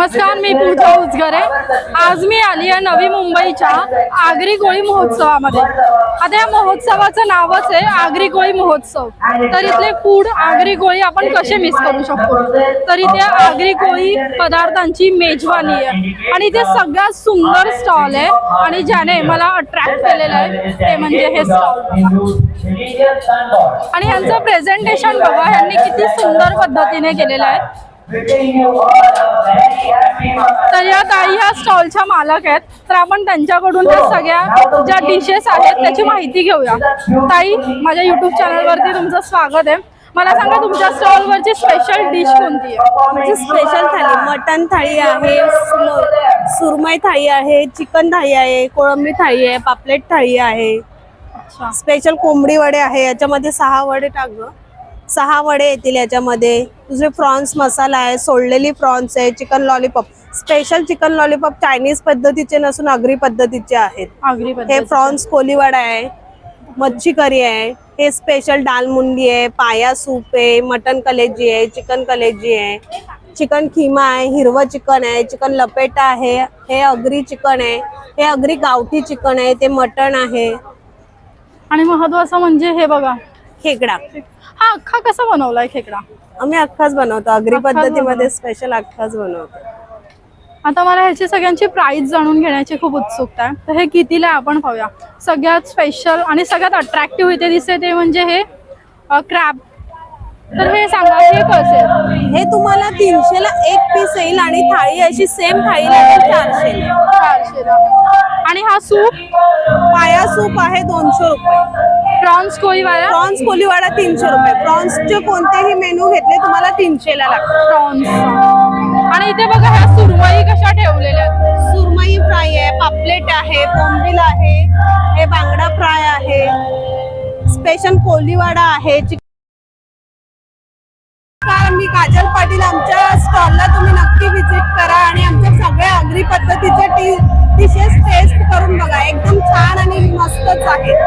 नमस्कार मी पूजा उजगरे आज मी आली आहे नवी मुंबईच्या आगरी कोळी महोत्सवामध्ये. आता या महोत्सवाचं नावच आहे आगरी कोळी महोत्सव. तर इथले फूड आगरी कोळी आपण कसे मिस करू शकतो? तर इथे आगरी कोळी पदार्थांची मेजवानी आहे. आणि इथे सगळ्यात सुंदर स्टॉल आहे. आणि ज्याने मला अट्रॅक्ट केलेलं आहे ते म्हणजे हे स्टॉल आणि यांचं प्रेझेंटेशन बघा यांनी किती सुंदर पद्धतीने केलेलं आहे. तर या ताई ह्या स्टॉलच्या मालक आहेत. तर आपण त्यांच्याकडून त्या सगळ्या ज्या डिशेस आहेत त्याची माहिती घेऊया. ताई माझ्या युट्यूब चॅनलवरती तुमचं स्वागत आहे. मला सांगा तुमच्या स्टॉलवरची स्पेशल डिश कोणती आहे? स्पेशल थाळी मटन थाळी आहे सुरमई थाळी आहे चिकन थाळी आहे कोळंबी थाळी आहे पापलेट थाळी आहे. स्पेशल कोंबडी वडे आहे याच्यामध्ये सहा वडे टाक. सहा वडे येतील याच्यामध्ये. दुसरे प्रॉन्स मसाला आहे सोडलेली प्रॉन्स आहे chicken lollipop special chicken lollipop Chinese पद्धतीचे नसून आगरी पद्धतीचे आहेत. हे प्रॉन्स कोलीवाडा आहे मच्छी करी आहे हे स्पेशल दाल मुंडी आहे पाया सूप आहे मटन कलेजी आहे चिकन कलेजी आहे. चिकन खिमा आहे हिरवं चिकन आहे चिकन लपेटा आहे हे अगरी चिकन आहे हे अगरी गावठी चिकन आहे ते मटण आहे. आणि महत्वाचं म्हणजे हे बघा खेकडा. हा अख्खा कसा बनवलाय खेकडा? आम्ही अख्खाच बनवतो. अगरी अख्खाच पद्धतीमध्ये बनवतो. स्पेशल अख्खाच बनवतो. आता मला ह्याची सगळ्यांची प्राइस जाणून घेण्याची खूप उत्सुकता आहे. तर हे कितीला आहे आपण पाहूया. सगळ्यात स्पेशल आणि सगळ्यात अट्रॅक्टिव्ह इथे दिसते ते म्हणजे हे क्रॅब तर हे सांगा हे कसे? हे तुम्हाला तीनशेला एक पीस येईल आणि थाळी अशी सेम थाळी लागेल चारशे. चारशेला. आणि हा सूप? पाया सूप आहे दोनशे रुपये. प्रॉन्स कोळीवाला प्रॉन्स कोलीवाडा तीनशे रुपये. प्रॉन्सचे कोणतेही मेनू घेतले तुम्हाला तीनशेला लागतात. प्रॉन्स. आणि इथे बघा ह्या सुरमई कशा ठेवलेल्या आहेत? सुरमई फ्राय आहे पापलेट आहे बोंबील आहे हे बांगडा फ्राय आहे. स्पेशल कोलीवाडा आहे चिक- नमस्कार, मी काजल पाटील आमच्या स्टॉलला तुम्ही नक्की विजिट करा आणि आमच्या सगळ्या अग्री पद्धतीच्या डिशेस टेस्ट करून बघा. एकदम छान आणि मस्तच आहे.